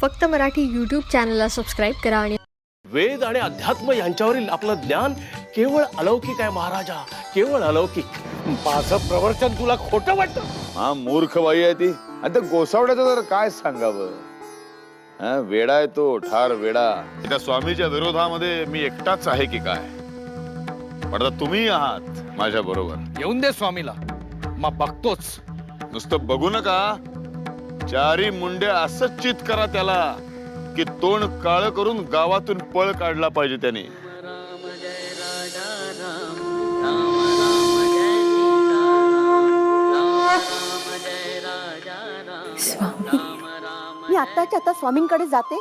फक्त मराठी यूट्यूब चॅनलला सबस्क्राईब करा आणि वेद आणि अध्यात्म यांच्यावरील आपलं ज्ञान केवळ अलौकिक आहे महाराजा. केवळ अलौकिक. माझं प्रवर्तन तुला खोटं वाटतं. हा मूर्ख बाई आहे ती. आणि त्या गोसावड्याचं तर काय सांगावं? हा, वेडा आहे तो ठार वेडा. त्या स्वामीच्या विरोधामध्ये मी एकटाच आहे की काय? पण आता तुम्ही आहात माझ्या बरोबर. येऊन दे स्वामीला. मग बघतोच. नुसतं बघू नका. चारी मुंडे असंच चित करा त्याला की तोंड काळ करून गावातून पळ काढला पाहिजे त्याने. स्वामी मी आत्ताच्या आता स्वामींकडे जाते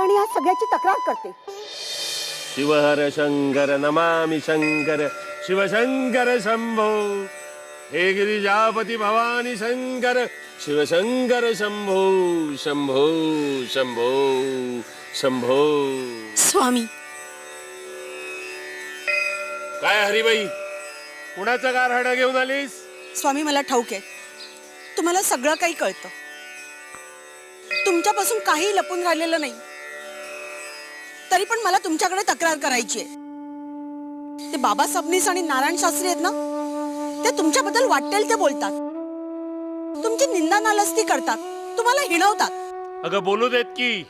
आणि या सगळ्याची तक्रार करते. शिवहर शंकर नमामि शंकर शिवशंकर शंभो हे गिरिजापती भवानी शंकर शिवशंकर शंभो शंभो शंभो शंभो. स्वामी. काय हरिबाई? कुणाचं गारहाडं घेऊन आलीस? स्वामी मला ठाऊक आहे. तुम्हाला सगळं काही कळतं. तुमच्यापासून काही लपून राहिलेलं नाही. तरी पण मला तुमच्याकडे तक्रार करायची आहे. ते बाबा सबनीस आणि नारायण शास्त्री आहेत ना? ते तुमच्याबद्दल वाटेल ते बोलतात. तुमची निंदा नालस्ती करतात. तुम्हाला हिणवतात. अगं बोलू देत की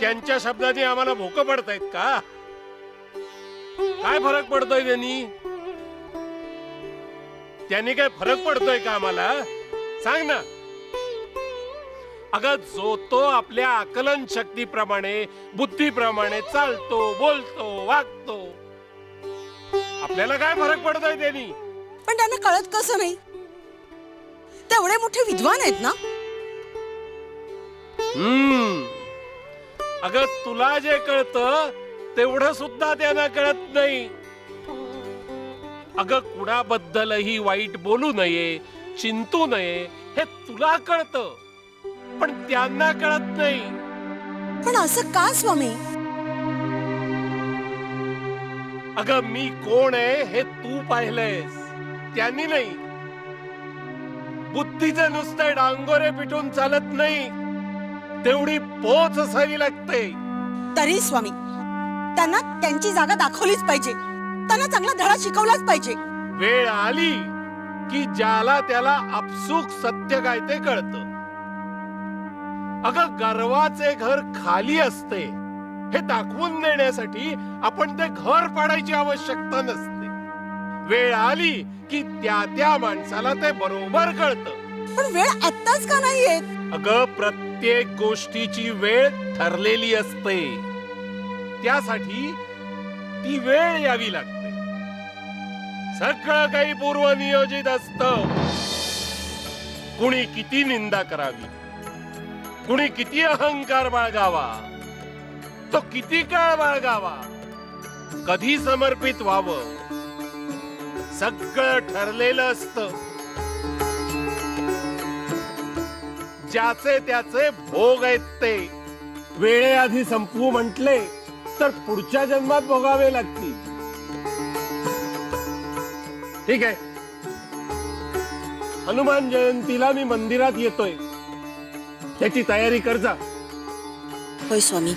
त्यांच्या शब्दाने आम्हाला भोक पडतायत का? काय फरक पडतोय त्यांनी? त्यांनी काय फरक पडतोय का आम्हाला? सांग ना. अगं जो तो आपल्या आकलन शक्तीप्रमाणे बुद्धीप्रमाणे चालतो बोलतो वागतो. आपल्याला काय फरक पडतोय त्यांनी? पण त्यांना कळत कसं नाही? ते एवढे मोठे विद्वान आहेत ना? हम्म. अगं तुला जे कळतं तेवढं सुद्धा त्यांना कळत नाही. अगं कुणाबद्दलही वाईट बोलू नये चिंतू नये हे तुला कळतं. पण त्यांना कळत नाही. पण असं का स्वामी? अगं मी कोण आहे हे तू पाहिलंयस. त्यांनी नाही. बुद्धीचे नुसते डांगोरे पिटून चालत नाही. तेवढी पोच असावी लागते. तरी स्वामी त्यांना त्यांची जागा दाखवलीच पाहिजे. त्यांना चांगला धडा शिकवलाच पाहिजे. वेळ आली की ज्याला त्याला आपसूक सत्य काय ते कळत. अगं गर्वाचे घर खाली असते. हे दाखवून देण्यासाठी आपण ते घर पाडायची आवश्यकता नसते. वेळ आली की त्या त्या माणसाला ते बरोबर कळत. पण वेळ आत्ताच का नाही येत अगं प्रत्येक गोष्टीची वेळ ठरलेली असते. त्यासाठी ती वेळ यावी लागते. सगळं काही पूर्वनियोजित असत. कुणी किती निंदा करावी? कुणी किती अहंकार बाळगावा? तो किती काळ बाळगावा? कधी समर्पित व्हावं? सगळं ठरलेलं असतं. ज्याचे त्याचे भोग आहेत ते. वेळेआधी संपवू म्हटले तर पुढच्या जन्मात भोगावे लागतील. ठीक आहे. हनुमान जयंतीला मी मंदिरात येतोय. त्याची तयारी कर जा. होय स्वामी.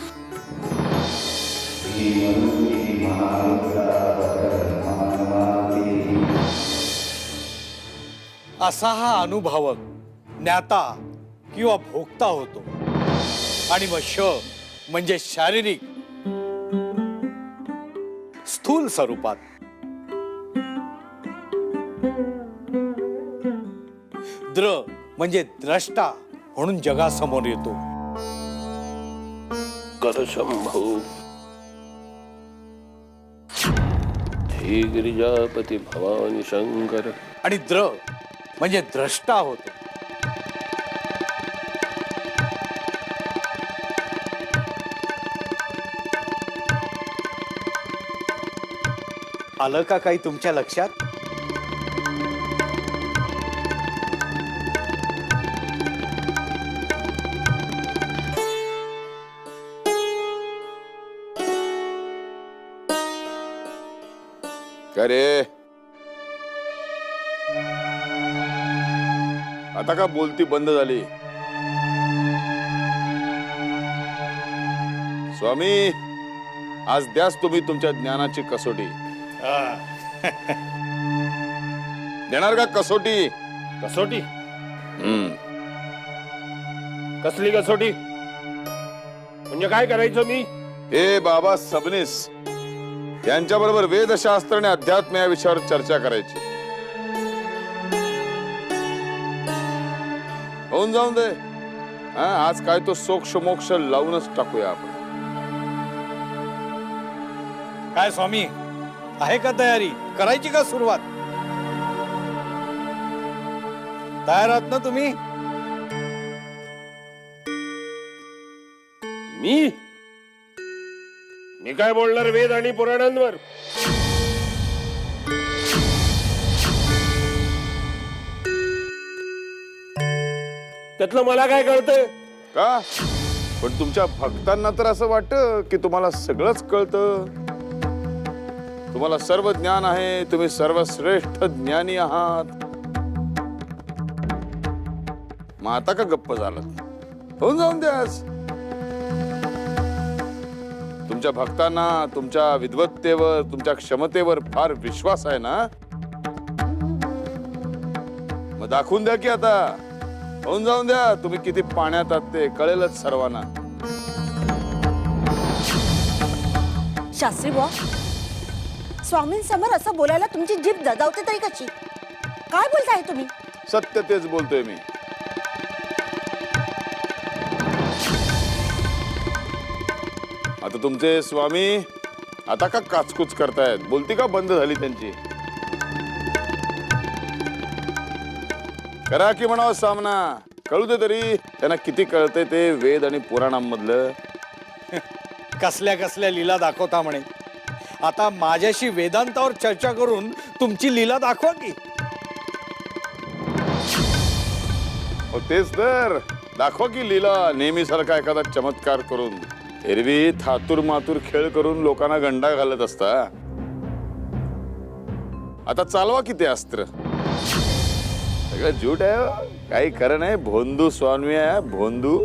असा हा अनुभवक ज्ञाता किंवा भोगता होतो. आणि मग श म्हणजे शारीरिक स्थूल स्वरूपात. द्र म्हणजे द्रष्टा म्हणून जगासमोर येतो. हे गिरिजापती भवानी शंकर. आणि द्र म्हणजे द्रष्टा होतो. आलं का काही तुमच्या लक्षात? का बोलती बंद झाली. स्वामी आज द्यास तुम्ही तुमच्या ज्ञानाची कसोटी. देणार का कसोटी? कसोटी? हम्म. कसली कसोटी? म्हणजे काय करायचं मी? हे बाबा सबनीस यांच्या बरोबर वेदशास्त्र आणि अध्यात्म या विषयावर चर्चा करायची. होऊन जाऊन दे. हा, आज काय तो सोक्ष मोक्ष लावूनच टाकूया आपण. काय स्वामी आहे का तयारी? करायची का सुरुवात? तयार आहात ना तुम्ही? मी? मी काय बोलणार वेद आणि पुराणांवर? त्यातलं मला काय कळतंय? का? पण तुमच्या भक्तांना तर असं वाटतं की तुम्हाला सगळंच कळतं. तुम्हाला सर्व ज्ञान आहे तुम्ही सर्वश्रेष्ठ ज्ञानी आहात. मग आता का गप्प झालं होऊन जाऊन द्यास तुमच्या भक्तांना तुमच्या विद्वत्तेवर तुमच्या क्षमतेवर फार विश्वास आहे ना? मग दाखवून द्या की आता. होऊन जाऊन द्या. तुम्ही किती पाण्यात आहात ते कळेलच सर्वांना. शास्त्री बुवा स्वामींसमोर असं बोलायला तुमची जीभ दजावते तरी कशी? काय बोलताय तुम्ही? सत्य तेच बोलतोय मी. आता तुमचे स्वामी आता का काचकूच करतायत? बोलती का बंद झाली त्यांची? करा की म्हणावं सामना. कळू दे तरी. त्यांना किती कळतंय ते वेद आणि पुराणांमधलं. कसल्या कसल्या लीला दाखवता म्हणे. आता माझ्याशी वेदांतावर चर्चा करून तुमची लीला दाखवा की. हो तेच तर. दाखवा की लीला नेहमीसारखा एखादा चमत्कार करून. एरवी थातूर मातूर खेळ करून लोकांना गंडा घालत असता. आता चालवा की ते अस्त्र. सगळं झूट आहे. काही खरं नाही. भोंदू स्वामी आहे भोंदू.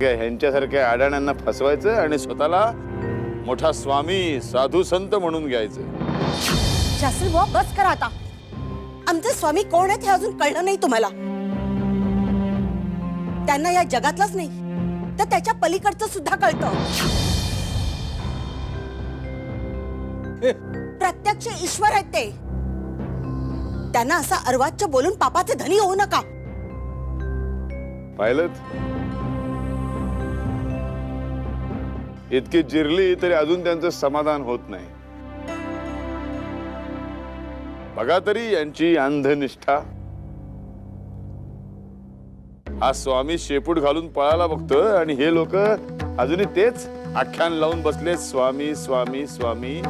काय ह्यांच्यासारख्या आडाण्यांना फसवायचं आणि स्वतःला मोठा स्वामी साधू संत म्हणून घ्यायचं. शास्त्री बुवा बस करा आता. आमचे स्वामी कोण आहेत हे अजून कळलं नाही तुम्हाला. त्यांना या जगातलंच नाही तर त्याच्या पलीकडचं सुद्धा कळतं. प्रत्यक्ष ईश्वर आहेत ते. त्यांना असा अर्वाच्य बोलून पापाचे धनी होऊ नका. पाहिलं इतकी जिरली तरी अजून त्यांचं समाधान होत नाही. बघा तरी यांची अंधनिष्ठा. हा स्वामी शेपूट घालून पळायला बघतोय आणि हे लोक अजूनही तेच आख्यान लावून बसले स्वामी स्वामी स्वामी.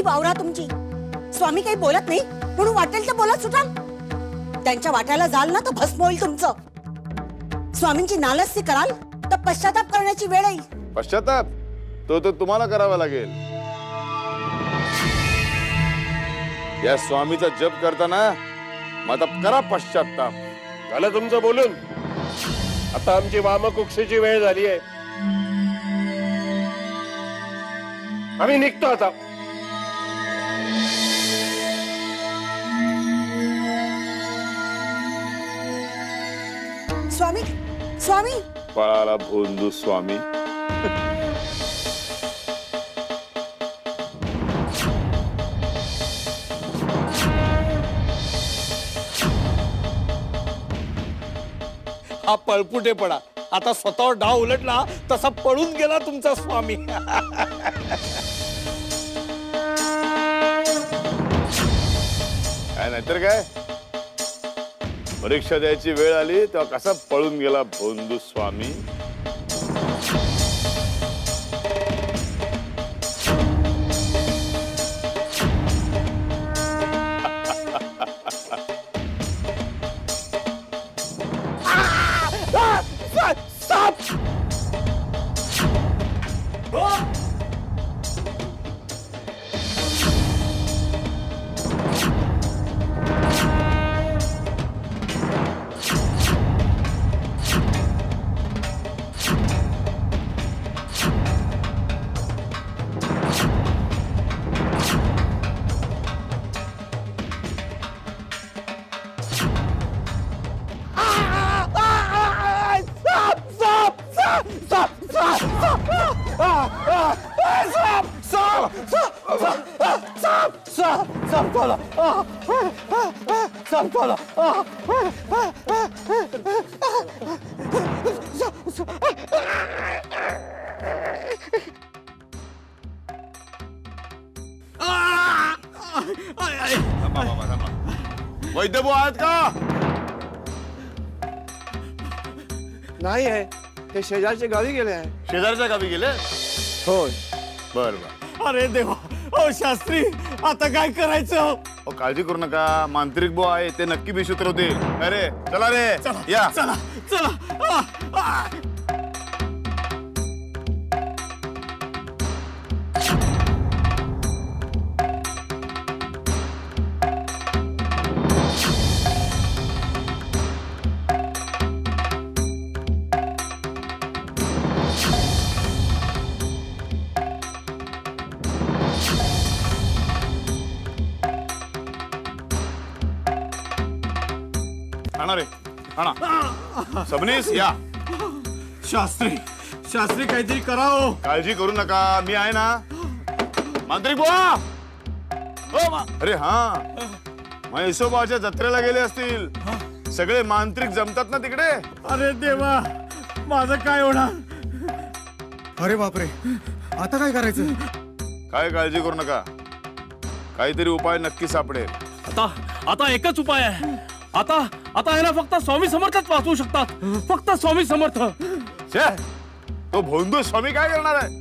जीभ बावरा तुमची. स्वामी काही बोलत नाही म्हणून वाटेल तर बोलत सुटा. त्यांच्या वाट्याला जाल ना तर भस्म होईल तुमचं. स्वामींची नालस्ती कराल तर पश्चाताप करण्याची वेळ येईल. पश्चाताप? तो तर तुम्हाला करावा लागेल. या स्वामीचा जप करताना माझा करा पश्चाताप. झालं तुमचं बोलून. आता आमची वामकुक्षेची वेळ झाली आहे. आम्ही निघतो आता. स्वामी? स्वामी? पळाला भोंदू स्वामी. हा पळपुटेपणा आता स्वतःवर डाव उलटला तसा पळून गेला तुमचा स्वामी. काय नाहीतर काय? परीक्षा द्यायची वेळ आली तेव्हा कसा पळून गेला भोंदू स्वामी? वैद्य भाऊ आहेत का? नाही आहे. ते शेजारच्या गावी गेले आहे. शेजारच्या गावी गेले? होय. बर बर. अरे देवा. ओ शास्त्री आता काय करायचं? अहो, काळजी करू नका. मांत्रिक बो आहे ते नक्की बेशुद्ध होतील. अरे चला रे. या. चला चला. आ, आ. आणा रे आणा सबनीस या. शास्त्री शास्त्री काहीतरी करावं काळजी करू नका. मी आहे ना. मांत्रिक बुवा! हो मा- अरे हा. म्हैसोबाच्या जत्रेला गेले असतील. सगळे मांत्रिक जमतात ना तिकडे? अरे देवा माझं काय होणार? अरे बापरे आता काय करायचं? काय काळजी करू नका. काहीतरी उपाय नक्की सापडेल. आता आता एकच उपाय आहे. आता आता ना फक्त स्वामी समर्थच वाचवू शकतात. फक्त स्वामी समर्थ. छे तो भोंदू स्वामी काय करणार आहे?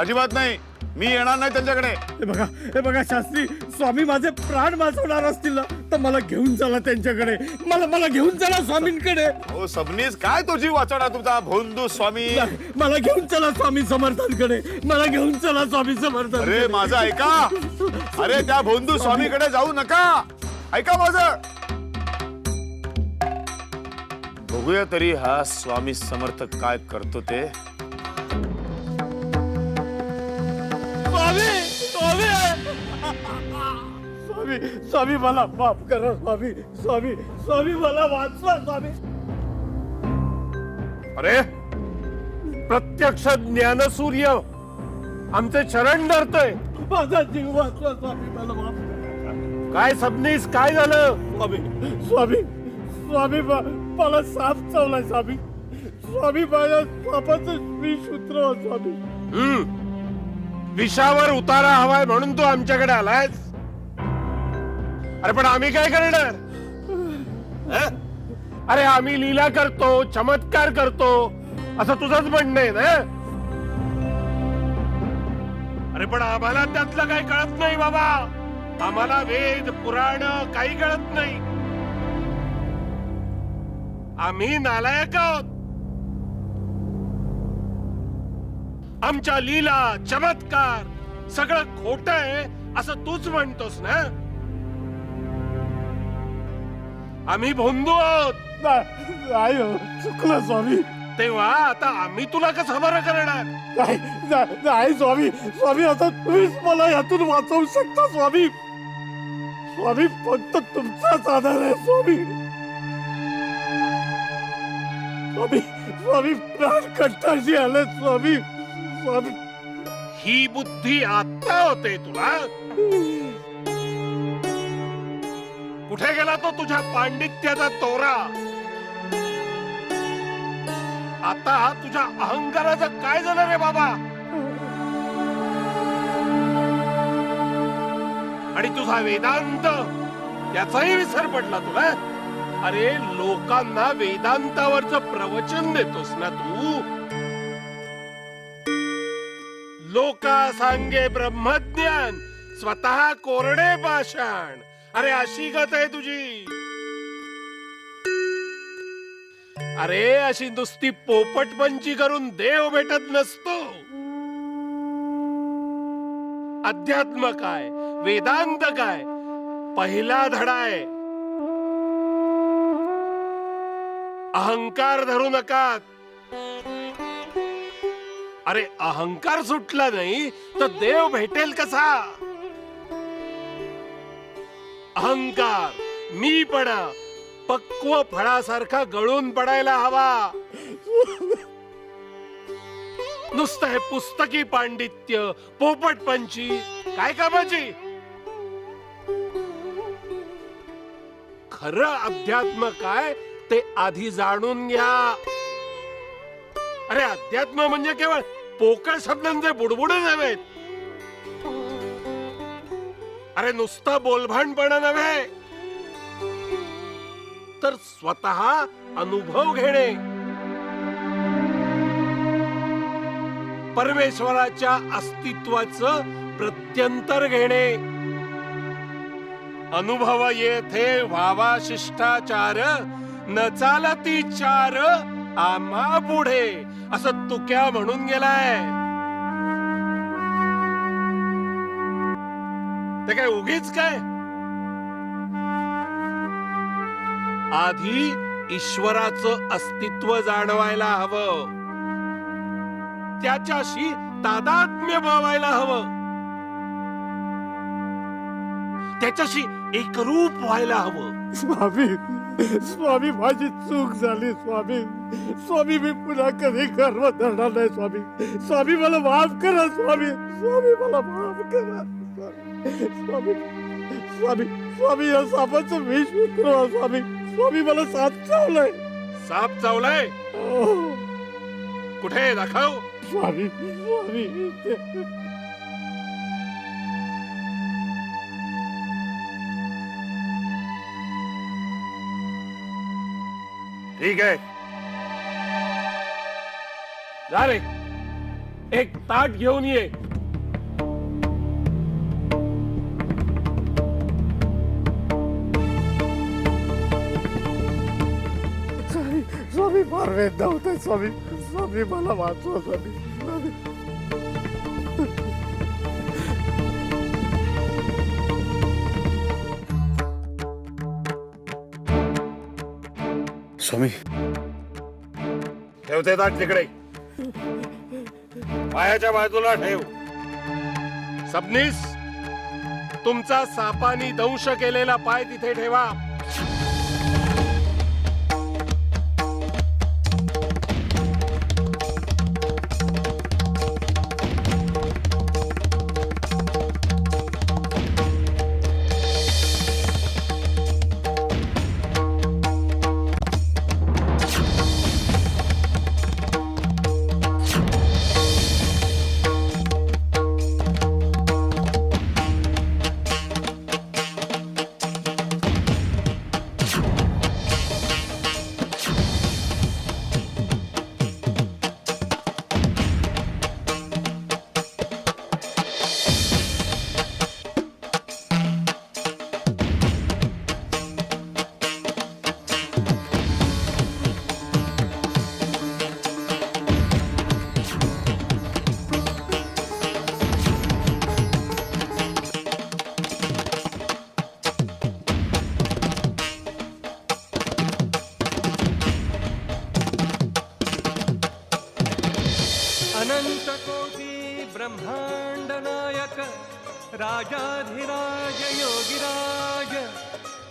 अजिबात नाही. मी येणार नाही त्यांच्याकडे. हे बघा हे बघा शास्त्री स्वामी माझे प्राण वाचवणार असतील ना तर मला घेऊन चला त्यांच्याकडे. मला मला घेऊन चला स्वामींकडे. हो सबनीस काय तो जीव वाचवणार तुमचा? भोंदू स्वामी. मला घेऊन चला स्वामी समर्थांकडे. मला घेऊन चला स्वामी समर्थांकडे. अरे माझं ऐका. अरे त्या भोंदू स्वामीकडे जाऊ नका. ऐका माझं. बघूया तरी हा स्वामी समर्थ काय करतो ते. स्वामी स्वामी! स्वामी स्वामी मला माफ करा स्वामी स्वामी स्वामी मला वाचवा स्वामी. अरे प्रत्यक्ष ज्ञानसूर्य आमचे चरण धरतोय. माझा जीव वाचवा स्वामी मला माफ. काय सबनीस काय झालं? स्वामी स्वामी स्वामी म- मला साप चावलाय स्वामी. स्वामी माझ्या सापाचं विष उतरवा स्वामी. हम्म. विषावर उतारा हवाय म्हणून तू आमच्याकडे आलायस? अरे पण आम्ही काय करणार? हं? अरे आम्ही लीला करतो चमत्कार करतो असं तुझंच म्हणणं आहे ना? अरे पण आम्हाला त्यातलं काही कळत नाही बाबा. आम्हाला वेद पुराण काही कळत नाही. आम्ही नालायक आहोत. आमच्या लीला चमत्कार सगळं खोट आहे असं तूच म्हणतोस ना? आम्ही भोंदू आहोत. नाही नाही हो, चुकलं स्वामी. तेव्हा आता आम्ही तुला कसं बरं करणार? नाही स्वामी स्वामी आता तुम्हीच मला यातून वाचवू शकता स्वामी. स्वामी फक्त तुमचाच आधार आहे स्वामी. स्वामी स्वामी प्राण कष्टाशी आले स्वामी. स्वामी. ही बुद्धी आता होते तुला. कुठे गेला तो तुझ्या पांडित्याचा तोरा? आता तुझ्या अहंकाराचं काय झालं रे बाबा? आणि तुझा वेदांत त्याचाही विसर पडला तुला अरे लोकांना वेदांतावरचं प्रवचन देतोस ना तू? लोका सांगे ब्रह्मज्ञान स्वतः कोरडे पाषाण. अरे अशी गत आहे तुझी. अरे अशी नुसती पोपटपंची करून देव भेटत नसतो. अध्यात्म काय? वेदांत काय? पहिला धडा आहे. अहंकार धरू नका अरे अहंकार सुटला नाही तर देव भेटेल कसा? अहंकार मी पण पक्व फळासारखा गळून पडायला हवा. नुसतं हे पुस्तकी पांडित्य पोपटपंची काय कामाची? खरं अध्यात्म काय ते आधी जाणून घ्या. अरे अध्यात्म म्हणजे केवळ पोकळ शब्दांचे बुडबुड नव्हेत अरे नुसतं बोलभांडपणा नव्हे. तर स्वतः अनुभव घेणे. परमेश्वराच्या अस्तित्वाचं प्रत्यंतर घेणे. अनुभव येथे व्हावा शिष्टाचार न चालती चार आम्हा पुढे. असं तुक्या म्हणून गेलाय. ते काय उगीच काय? आधी ईश्वराचं अस्तित्व जाणवायला हवं. त्याच्याशी तादात्म्य व्हावायला हवं. त्याच्याशी एकरूप व्हायला हवं. स्वामी स्वामी माझी चूक झाली स्वामी. स्वामी मी पुन्हा कधी गर्व धरणार नाही स्वामी. स्वामी मला माफ करा स्वामी. स्वामी मला माफ करा स्वामी. स्वामी स्वामी स्वामी या सापाचं विष उतरवा स्वामी. स्वामी मला साप चावलाय. साप चावलाय? ओ, कुठे दाखव. स्वामी स्वामी ठीक आहे. जा रे. एक ताट घेऊन ये. स्वामी स्वामी फार वेद होते स्वामी. स्वामी मला वाचवा स्वामी. स्वामी. ठेवते दाट तिकडे. पायाच्या बाजूला ठेव. सबनीस तुमचा सापानी दंश केलेला पाय तिथे ठेवा. राजाधिराज योगिराज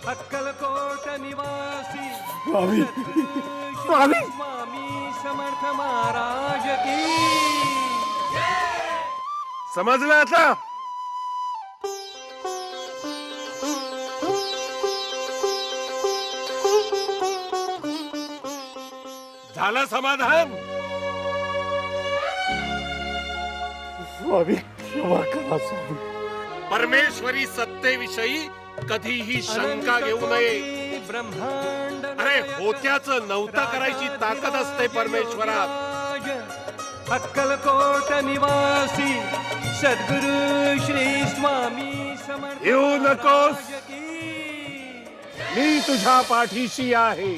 अक्कलकोट निवासी स्वामी। स्वामी। स्वामी समर्थ महाराज की। समजलं आता? झालं समाधान। स्वामी। क्षमा करा स्वामी परमेश्वरी सत्तेविषयी कधीही शंका घेऊ नये. ब्रह्मांड अरे होत्याच नव्हतं करायची ताकद असते परमेश्वरात. अक्कलकोट निवासी सद्गुरु श्री स्वामी समर्थ येऊ नकोस. महाराज की. मी तुझ्या पाठीशी आहे.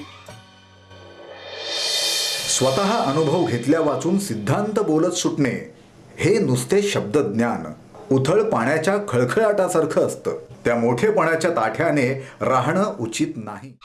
स्वतः अनुभव घेतल्या वाचून सिद्धांत बोलत सुटणे. हे नुसते शब्दज्ञान उथळ पाण्याच्या खळखळाटासारखं असतं. त्या मोठेपणाच्या ताठ्याने राहणं उचित नाही.